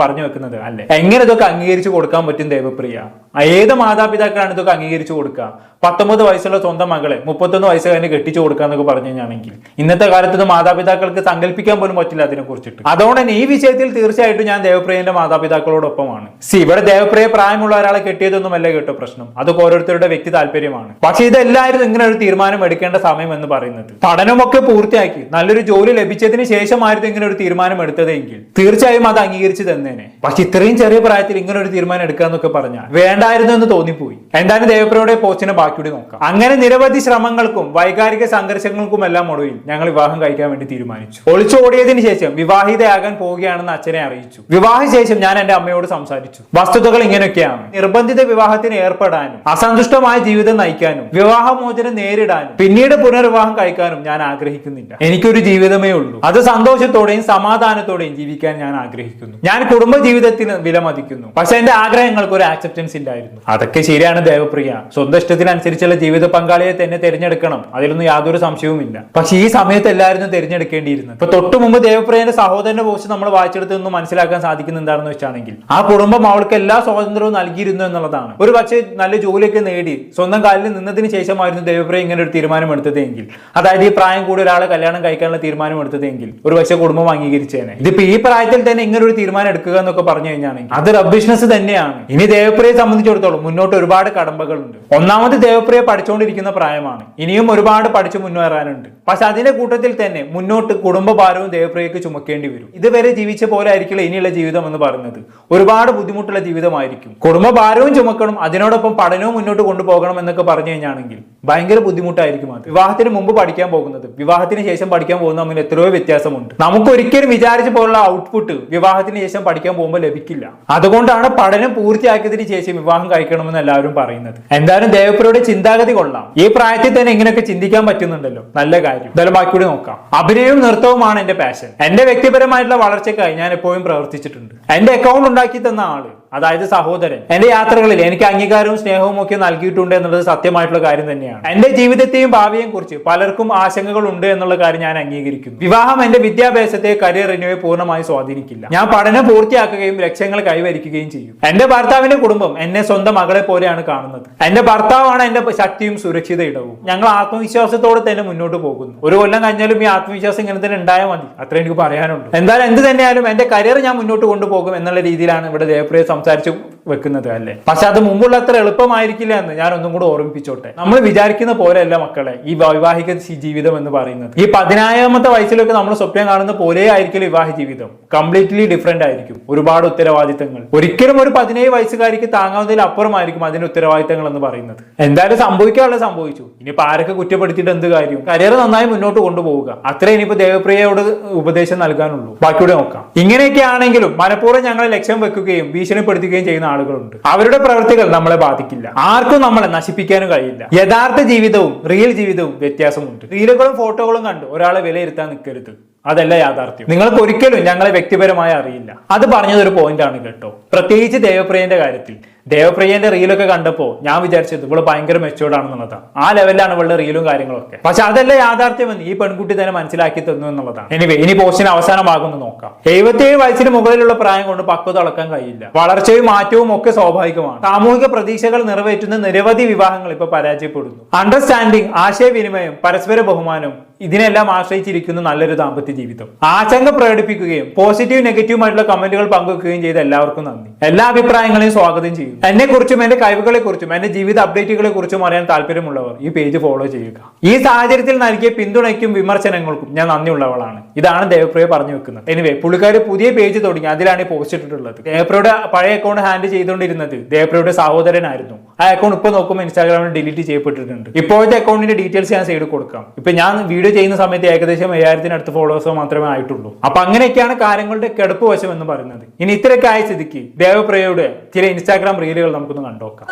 പറഞ്ഞു വെക്കുന്നത് അല്ലെ? എങ്ങനെ ഇതൊക്കെ അംഗീകരിച്ചു കൊടുക്കാൻ പറ്റും ദേവപ്രിയ? ഏത് മാതാപിതാക്കളാണ് ഇതൊക്കെ അംഗീകരിച്ചു കൊടുക്കുക? പത്തൊമ്പത് വയസ്സുള്ള സ്വന്തം മകളെ മുപ്പത്തൊന്ന് വയസ്സ് കഴിഞ്ഞ് കെട്ടിച്ചു കൊടുക്കുക എന്നൊക്കെ പറഞ്ഞു കഴിഞ്ഞാണെങ്കിൽ ഇന്നത്തെ കാലത്ത് മാതാപിതാക്കൾക്ക് സങ്കല്പിക്കാൻ പോലും പറ്റില്ല അതിനെ കുറിച്ചിട്ട്. അതുകൊണ്ട് തന്നെ ഈ വിഷയത്തിൽ തീർച്ചയായിട്ടും ഞാൻ ദേവപ്രിയന്റെ മാതാപിതാക്കളോടൊപ്പമാണ്. സി ഇവിടെ ദേവപ്രിയ പ്രായമുള്ള ഒരാളെ കെട്ടിയതൊന്നുമല്ല കേട്ടോ പ്രശ്നം. അത് ഓരോരുത്തരുടെ വ്യക്തി താല്പര്യമാണ്. പക്ഷെ ഇതെല്ലാവരും ഇങ്ങനെ ഒരു തീരുമാനം എടുക്കേണ്ട സമയം എന്ന് പറയുന്നത്. പഠനമൊക്കെ പൂർത്തിയാക്കി നല്ലൊരു ജോലി ലഭിച്ചതിന് ശേഷമായിരുന്നു ഇങ്ങനെ ഒരു തീരുമാനം എടുത്തതെങ്കിൽ തീർച്ചയായും അത് അംഗീകരിച്ചു തന്നേനെ. പക്ഷെ ഇത്രയും ചെറിയ പ്രായത്തിൽ ഇങ്ങനെ ഒരു തീരുമാനം എടുക്കാന്നൊക്കെ പറഞ്ഞാൽ വേണ്ടായിരുന്നു എന്ന് തോന്നിപ്പോയി. എന്തായാലും ദേവപ്രയുടെ പോസ്റ്റിനെ ബാക്കിയൂടി നോക്കാം. അങ്ങനെ നിരവധി ശ്രമങ്ങൾക്കും വൈകാരിക സംഘർഷങ്ങൾക്കുമെല്ലാം ഒടുവിൽ ഞങ്ങൾ വിവാഹം കഴിക്കാൻ വേണ്ടി തീരുമാനിച്ചു. ഒളിച്ചോടിയതിനു ശേഷം വിവാഹിതയാകാൻ പോവുകയാണെന്ന് അച്ഛനെ അറിയിച്ചു. വിവാഹശേഷം ഞാൻ എന്റെ അമ്മയോട് സംസാരിച്ചു. വസ്തുതകൾ ഇങ്ങനെയൊക്കെയാണ്. നിർബന്ധിത വിവാഹത്തിന് ഏർപ്പെടാനും അസന്തുഷ്ടമായ ജീവിതം നയിക്കാനും വിവാഹമോചനം നേരിടാനും പിന്നീട് പുനർവിവാഹം കഴിക്കാനും ഞാൻ ആഗ്രഹിക്കുന്നില്ല. എനിക്കൊരു ജീവിതമേ ഉള്ളൂ. അത് സന്തോഷത്തോടെയും സമാധാനത്തോടെയും ജീവിക്കാൻ ഞാൻ ആഗ്രഹിക്കുന്നു. ഞാൻ കുടുംബ ജീവിതത്തിന് വിലമതിക്കുന്നു. പക്ഷെ എന്റെ ആഗ്രഹങ്ങൾക്ക് ഒരു ആക്സെപ്റ്റൻസ് ഇല്ലായിരുന്നു. അതൊക്കെ ശരിയാണ് ദേവപ്രിയ. സ്വന്തം ഇഷ്ടത്തിനനുസരിച്ചുള്ള ജീവിത പങ്കാളിയെ തന്നെ തിരഞ്ഞെടുക്കണം. അതിലൊന്നും യാതൊരു സംശയവുമില്ല. പക്ഷേ ഈ സമയത്ത് എല്ലാവരും തിരഞ്ഞെടുക്കേണ്ടിയിരുന്നത് ഇപ്പൊ തൊട്ടു മുമ്പ് ദേവപ്രിയന്റെ സഹോദരന്റെ പോസ്റ്റ് നമ്മൾ വായിച്ചെടുത്ത് നിന്ന് മനസ്സിലാക്കാൻ സാധിക്കുന്ന എന്താണെന്ന് വെച്ചാണെങ്കിൽ ആ കുടുംബം അവൾക്ക് എല്ലാ സ്വാതന്ത്ര്യവും നൽകിയിരുന്നു എന്നുള്ളതാണ്. ഒരു പക്ഷേ നല്ല ജോലിയൊക്കെ നേടി സ്വന്തം കാലിൽ നിന്നതിന് ശേഷമായിരുന്നു ദേവപ്രിയ ഇങ്ങനെ ഒരു തീരുമാനം എടുത്തതെങ്കിൽ അതായത് ഈ പ്രായം കൂടി ഒരാളെ കല്യാണം കഴിക്കാനുള്ള തീരുമാനം എടുത്തതെങ്കിൽ ഒരു പക്ഷേ കുടുംബം അംഗീകരിച്ചേനെ. ഇതിപ്പോ ഈ പ്രായത്തിൽ തന്നെ ഇങ്ങനെ ഒരു തീരുമാനം എടുക്കുക എന്നൊക്കെ പറഞ്ഞു കഴിഞ്ഞാണെങ്കിൽ അത് റബ്ബിഷ്നസ് തന്നെയാണ്. ഇനി ദേവപ്രിയെ സംബന്ധിച്ചിടത്തോളം മുന്നോട്ട് ഒരുപാട് കടമ്പകളുണ്ട്. ഒന്നാമത് ദേവപ്രിയ പഠിച്ചുകൊണ്ടിരിക്കുന്ന പ്രായമാണ്. ഇനിയും ഒരുപാട് പഠിച്ചു മുന്നേറാനുണ്ട്. പക്ഷെ അതിന്റെ കൂട്ടത്തിൽ തന്നെ മുന്നോട്ട് കുടുംബഭാരവും ദേവപ്രിയക്ക് ചുമക്കേണ്ടി വരും. ഇതുവരെ ജീവിച്ച പോലെ ആയിരിക്കില്ല ഇനിയുള്ള ജീവിതം എന്ന് പറയുന്നത്. ഒരുപാട് ബുദ്ധിമുട്ടുള്ള ജീവിതമായിരിക്കും. കുടുംബഭാരവും ചുമക്കണം അതിനോടൊപ്പം പഠനവും മുന്നോട്ട് കൊണ്ടുപോകണം എന്നൊക്കെ പറഞ്ഞു കഴിഞ്ഞാണെങ്കിൽ ഭയങ്കര ബുദ്ധിമുട്ടായിരിക്കും അത്. വിവാഹത്തിന് മുമ്പ് പഠിക്കാൻ പോകുന്നത് വിവാഹത്തിന് ശേഷം പഠിക്കാൻ പോകുന്ന തമ്മിൽ എത്രയോ വ്യത്യാസമുണ്ട്. നമുക്ക് ഒരിക്കലും വിചാരിച്ച പോലുള്ള ഔട്ട്പുട്ട് വിവാഹത്തിന് ശേഷം പഠിക്കാൻ പോകുമ്പോൾ ലഭിക്കില്ല. അതുകൊണ്ടാണ് പഠനം പൂർത്തിയാക്കിയതിന് ശേഷം വിവാഹം കഴിക്കണമെന്ന് എല്ലാവരും പറയുന്നത്. എന്തായാലും ദേവപ്രയുടെ ചിന്താഗതി കൊള്ളാം. ഈ പ്രായത്തിൽ തന്നെ ഇങ്ങനെയൊക്കെ ചിന്തിക്കാൻ പറ്റുന്നുണ്ടല്ലോ. നല്ല കാര്യം. എന്തായാലും ബാക്കി കൂടി നോക്കാം. അഭിനയവും നൃത്തവുമാണ് എന്റെ പാഷൻ എന്റെ വ്യക്തിപരമായിട്ടുള്ള വളർച്ചയ്ക്കായി ഞാൻ എപ്പോഴും പ്രവർത്തിച്ചിട്ടുണ്ട്. എന്റെ അക്കൗണ്ട് ഉണ്ടാക്കി തന്ന ആൾ അതായത് സഹോദരൻ. എന്റെ യാത്രകളിൽ എനിക്ക് അംഗീകാരവും സ്നേഹവും ഒക്കെ നൽകിയിട്ടുണ്ട് എന്നുള്ളത് സത്യമായിട്ടുള്ള കാര്യം തന്നെയാണ്. എന്റെ ജീവിതത്തെയും ഭാവിയെയും കുറിച്ച് പലർക്കും ആശങ്കകൾ ഉണ്ട് എന്നുള്ള കാര്യം ഞാൻ അംഗീകരിക്കുന്നു. വിവാഹം എന്റെ വിദ്യാഭ്യാസത്തെ കരിയറിനെ പൂർണമായി സ്വാധീനിക്കില്ല. ഞാൻ പഠനം പൂർത്തിയാക്കുകയും ലക്ഷ്യങ്ങൾ കൈവരിക്കുകയും ചെയ്യും. എന്റെ ഭർത്താവിന്റെ കുടുംബം എന്നെ സ്വന്തം മകളെ പോലെയാണ് കാണുന്നത്. എന്റെ ഭർത്താവാണ് എന്റെ ശക്തിയും സുരക്ഷിത ഇടവും. ഞങ്ങൾ ആത്മവിശ്വാസത്തോടെ തന്നെ മുന്നോട്ട് പോകുന്നു. ഒരു കൊല്ലം കഴിഞ്ഞാലും ഈ ആത്മവിശ്വാസം ഇങ്ങനെ തന്നെ ഉണ്ടായാൽ മതി. അത്ര എനിക്ക് പറയാനുണ്ട് എന്തായാലും എന്ത് തന്നെയാലും എന്റെ കരിയർ ഞാൻ മുന്നോട്ട് കൊണ്ടുപോകും എന്നുള്ള രീതിയിലാണ് ഇവിടെ ദേവപ്രിയ സംസാരിച്ചു വെക്കുന്നത് അല്ലേ? പക്ഷെ അത് മുമ്പുള്ള അത്ര എളുപ്പമായിരിക്കില്ല എന്ന് ഞാൻ ഒന്നും കൂടെ ഓർമ്മിപ്പിച്ചോട്ടെ. നമ്മൾ വിചാരിക്കുന്ന പോലെയല്ല മക്കളെ ഈ വൈവാഹിക ജീവിതം എന്ന് പറയുന്നത്. ഈ പതിനായിരമത്തെ വയസ്സിലൊക്കെ നമ്മൾ സ്വപ്നം കാണുന്ന പോലെ ആയിരിക്കില്ല വിവാഹ ജീവിതം. കംപ്ലീറ്റ്ലി ഡിഫറെന്റ് ആയിരിക്കും. ഒരുപാട് ഉത്തരവാദിത്തങ്ങൾ. ഒരിക്കലും ഒരു പതിനേഴ് വയസ്സുകാരിക്ക് താങ്ങാവുന്നതിൽ അപ്പുറമായിരിക്കും അതിന്റെ ഉത്തരവാദിത്തങ്ങൾ എന്ന് പറയുന്നത്. എന്തായാലും സംഭവിക്കാനുള്ള സംഭവിച്ചു. ഇനിയിപ്പോ ആരൊക്കെ കുറ്റപ്പെടുത്തിയിട്ട് എന്ത് കാര്യം? കരിയർ നന്നായി മുന്നോട്ട് കൊണ്ടുപോവുക. അത്രേ ഇനിയിപ്പോ ദേവപ്രിയയോട് ഉപദേശം നൽകാനുള്ളൂ. ബാക്കിയൂടെ നോക്കാം. ഇങ്ങനെയൊക്കെ ആണെങ്കിലും മനഃപൂർവം ഞങ്ങളെ ലക്ഷ്യം വെക്കുകയും ഭീഷണിപ്പെടുത്തുകയും ചെയ്യുന്ന ആളുകളുണ്ട്. അവരുടെ പ്രവൃത്തികൾ നമ്മളെ ബാധിക്കില്ല. ആർക്കും നമ്മളെ നശിപ്പിക്കാനും കഴിയില്ല. യഥാർത്ഥ ജീവിതവും റിയൽ ജീവിതവും വ്യത്യാസമുണ്ട്. റീലുകളും ഫോട്ടോകളും കണ്ട്. ഒരാളെ വിലയിരുത്താൻ നിൽക്കരുത്. അതല്ല യാഥാർത്ഥ്യം. നിങ്ങൾക്ക് ഒരിക്കലും ഞങ്ങളെ വ്യക്തിപരമായി അറിയില്ല. അത് പറഞ്ഞതൊരു പോയിന്റ് ആണ് കേട്ടോ. പ്രത്യേകിച്ച് ദേവപ്രിയന്റെ കാര്യത്തിൽ. ദേവപ്രിയന്റെ റീലൊക്കെ കണ്ടപ്പോ ഞാൻ വിചാരിച്ചത് ഇവൾ ഭയങ്കര മെച്ചോർഡ് ആണെന്നുള്ളതാണ് ആ ലെവലിലാണ് ഇവളുടെ റീലും കാര്യങ്ങളൊക്കെ. പക്ഷെ അതല്ല യാഥാർത്ഥ്യമെന്ന് ഈ പെൺകുട്ടി തന്നെ മനസ്സിലാക്കി തന്നു എന്നുള്ളതാണ്. എനിവേ ഇനി പോസ്റ്റിന് അവസാനമാകുമെന്ന് നോക്കാം. എഴുപത്തിയേഴ് വയസ്സിന് മുകളിലുള്ള പ്രായം കൊണ്ട് പക്വത അളക്കാൻ കഴിയില്ല. വളർച്ചയും മാറ്റവും ഒക്കെ സ്വാഭാവികമാണ്. സാമൂഹിക പ്രതീക്ഷകൾ നിറവേറ്റുന്ന നിരവധി വിവാഹങ്ങൾ ഇപ്പൊ പരാജയപ്പെടുന്നു. അണ്ടർസ്റ്റാൻഡിംഗ് ആശയവിനിമയം പരസ്പര ബഹുമാനം ഇതിനെല്ലാം ആശ്രയിച്ചിരിക്കുന്ന നല്ലൊരു ദാമ്പത്യ ജീവിതം. ആശങ്ക പ്രകടിപ്പിക്കുകയും പോസിറ്റീവ് നെഗറ്റീവ് ആയിട്ടുള്ള കമന്റുകൾ പങ്കുവെക്കുകയും ചെയ്ത എല്ലാവർക്കും നന്ദി. എല്ലാ അഭിപ്രായങ്ങളെയും സ്വാഗതം ചെയ്യും എന്നെ കുറിച്ചും എന്റെ കഴിവുകളെ കുറിച്ചും എന്റെ ജീവിത അപ്ഡേറ്റുകളെ കുറിച്ചും അറിയാൻ താല്പര്യമുള്ളവർ ഈ പേജ് ഫോളോ ചെയ്യുക. ഈ സാഹചര്യത്തിൽ നൽകിയ പിന്തുണയ്ക്കും വിമർശനങ്ങൾക്കും ഞാൻ നന്ദിയുള്ളവളാണ്. ഇതാണ് ദേവപ്രിയ പറഞ്ഞു വെക്കുന്നത്. എനിവേ പുള്ളിക്കാർ പുതിയ പേജ് തുടങ്ങി. അതിലാണ് ഈ പോസ്റ്റ് ഇട്ടിട്ടുള്ളത്. ദേവപ്രിയുടെ പഴയ അക്കൗണ്ട് ഹാൻഡിൽ ചെയ്തുകൊണ്ടിരുന്നത് ദേവപ്രിയുടെ സഹോദരനായിരുന്നു. ആ അക്കൗണ്ട് ഇപ്പോൾ നോക്കുമ്പോൾ ഇൻസ്റ്റാഗ്രാമിൽ ഡിലീറ്റ് ചെയ്യപ്പെട്ടിട്ടുണ്ട്. ഇപ്പോഴത്തെ അക്കൗണ്ടിന്റെ ഡീറ്റെയിൽസ് ഞാൻ സൈഡ് കൊടുക്കാം. ഇപ്പൊ ഞാൻ വീഡിയോ ചെയ്യുന്ന സമയത്ത് ഏകദേശം ഏഴായിരത്തിനടുത്ത് ഫോളോവേഴ്സ് മാത്രമേ ആയിട്ടുള്ളൂ. അപ്പൊ അങ്ങനെയൊക്കെയാണ് കാര്യങ്ങളുടെ കിടപ്പ് വശം എന്ന് പറയുന്നത്. ഇനി ഇത്രയൊക്കെ ആയ സ്ഥിതിക്ക് ദേവപ്രിയയുടെ ചില ഇൻസ്റ്റാഗ്രാം റീലുകൾ നമുക്കൊന്ന് കണ്ടോക്കാം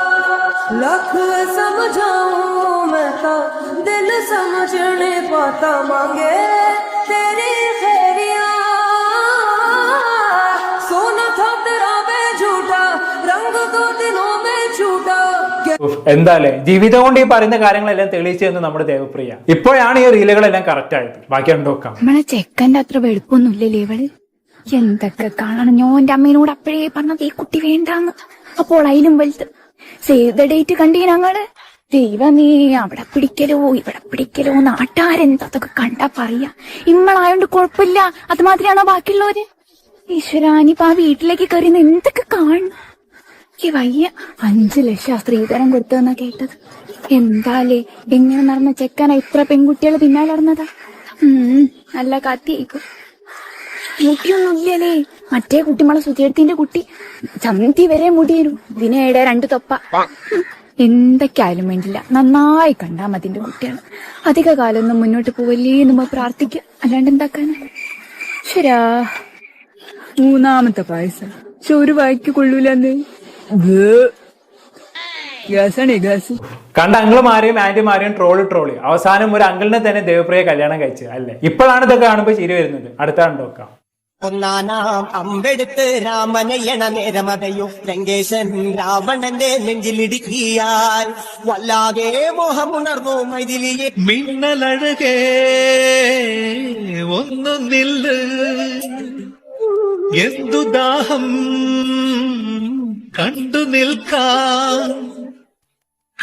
എന്താല്ലേ ജീവിതം കൊണ്ട് ഈ പറയുന്ന കാര്യങ്ങളെല്ലാം തെളിയിച്ചതെന്ന് നമ്മുടെ ദേവപ്രിയ. ഇപ്പോഴാണ് ഈ റീലുകളെല്ലാം കറക്റ്റ് ആയത്. ബാക്കി കണ്ടോക്കാം
ചെക്കന്റെ അത്ര വെളുപ്പൊന്നുമില്ലേ ഇവൾ? എന്തൊക്കെ കാണണം? ഞാൻ എന്റെ അമ്മേനോട് അപ്പോഴേ പറഞ്ഞത് ഈ കുട്ടി വേണ്ടാന്ന്. അപ്പോൾ അതിലും വലുത്. സേവ് ദ ഡേറ്റ് കണ്ടീ ഞങ്ങൾ? ദൈവമേ അവിടെ പിടിക്കലോ ഇവിടെ പിടിക്കലോ നാട്ടാരെന്താ അതൊക്കെ കണ്ടാ പറയാ. ഇമ്മളായോണ്ട് കുഴപ്പമില്ല. അതുമാതിരിയാണോ ബാക്കിയുള്ളവര്? ഈശ്വരാനിപ്പ ആ വീട്ടിലേക്ക് കയറി എന്തൊക്കെ കാണണം ഈ വയ്യ അഞ്ചു ലക്ഷം സ്ത്രീധനം കൊടുത്തതെന്നാ കേട്ടത്. എന്താലേ എങ്ങനെ നടന്ന ചെക്കാനാ ഇത്ര പെൺകുട്ടികൾ പിന്നാലെ നടന്നതാ? ഉം നല്ല കത്തിയേക്കും കുട്ടിയൊന്നും ഇല്ലല്ലേ? മറ്റേ കുട്ടിമളെ സുധീർത്തിന്റെ കുട്ടി. ചന്തി വരെ മുടിയിരുന്നു ഇതിനേടെ രണ്ട് തൊപ്പ. എന്തൊക്കെയായാലും വേണ്ടില്ല. നന്നായി കണ്ടാ മതിന്റെ കുട്ടിയാണ് അധിക കാലമൊന്നും മുന്നോട്ട് പോവല്ലേ എന്ന് പ്രാർത്ഥിക്കുക അല്ലാണ്ട് എന്താക്കാനാ ശരാ മൂന്നാമത്തെ പായസം. ചോറ് വായിക്ക് കൊള്ളൂലെന്ന്.
കണ്ട അങ്കിളുമാരെയും ആന്റിമാരെയും ട്രോൾ ട്രോളി അവസാനം ഒരു അങ്കിളിനെ തന്നെ ദേവപ്രിയ കല്യാണം കഴിച്ചു അല്ലേ? ഇപ്പോഴാണ് ഇതൊക്കെ കാണുമ്പോൾ ചിരി വരുന്നത്. അടുത്താണ് കണ്ടോക്കാം
ഒന്നാനാം അമ്പെടുത്ത് രാമനയണ നേരമതയും ലങ്കേശൻ രാവണന്റെ നെഞ്ചിലിടുക്കിയാൽ വല്ലാതെ മോഹമുണർന്നു മൈതിലിയെ
മിന്നലഴകേ ഒന്നു നില്ല്. എന്തു ദാഹം കണ്ടു നിൽക്കാ.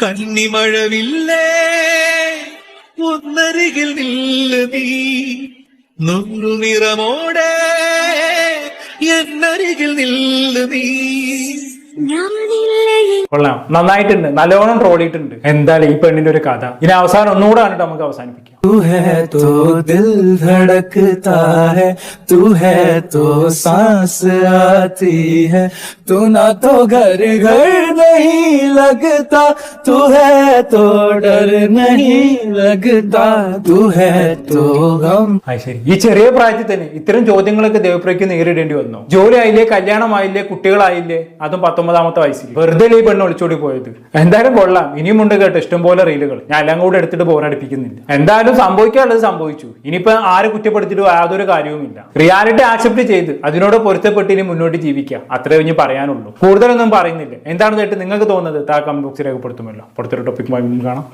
കന്നിമഴവില്ലേ ഒന്നരികിൽ നില്ല് നീ. നൂറു നിറമോടെ എന്നരികിൽ നില്ല് നീ.
കൊള്ളാം. നന്നായിട്ടുണ്ട്. നല്ലോണം ട്രോളിയിട്ടുണ്ട്. എന്തായാലും ഈ പെണ്ണിന്റെ ഒരു കഥ. ഇനി അവസാനം ഒന്നുകൂടെ കണ്ടിട്ട് നമുക്ക് അവസാനിപ്പിക്കാം.
तू है तो दिल धड़कता है तू है तो सांस आती है तू ना तो घर घर नहीं लगता तू है तो डर नहीं लगता तू है तो गम
അത് ശരി ഈ ചെറിയ പ്രായത്തിൽ തന്നെ ഇത്തരം ചോദ്യങ്ങളൊക്കെ ദേവപ്രയ്ക്ക് നേരിടേണ്ടി വന്നു ജോലി ആയില്ലേ കല്യാണമായില്ലേ കുട്ടികളായില്ലേ അതും പത്തൊമ്പതാമത്തെ വയസ്സിൽ വെറുതെ അല്ലേ ഈ പെണ്ണ് ഒളിച്ചോടി പോയത് എന്തായാലും കൊള്ളാം ഇനിയും ഉണ്ട് കേട്ടോ ഇഷ്ടംപോലെ റീലുകൾ ഞാൻ എല്ലാം കൂടെ എടുത്തിട്ട് ബോറടിപ്പിക്കുന്നില്ല എന്തായാലും സംഭവിക്കാനുള്ളത് സംഭവിച്ചു. ഇനിയിപ്പോ ആരെ കുറ്റപ്പെടുത്തിയിട്ട് യാതൊരു കാര്യവുമില്ല റിയാലിറ്റി ആക്സെപ്റ്റ് ചെയ്ത് അതിനോട് പൊരുത്തപ്പെട്ട് ഇനി മുന്നോട്ട് ജീവിക്കുക അത്രേ ഇനി പറയാനുള്ളൂ. കൂടുതലൊന്നും പറയുന്നില്ല. എന്താണ് കേട്ട് നിങ്ങൾക്ക് തോന്നുന്നത്? താ കമന്റ് ബോക്സിൽ രേഖപ്പെടുത്തുമല്ലോ. പുറത്തൊരു ടോപ്പിക്കുമായി കാണാം.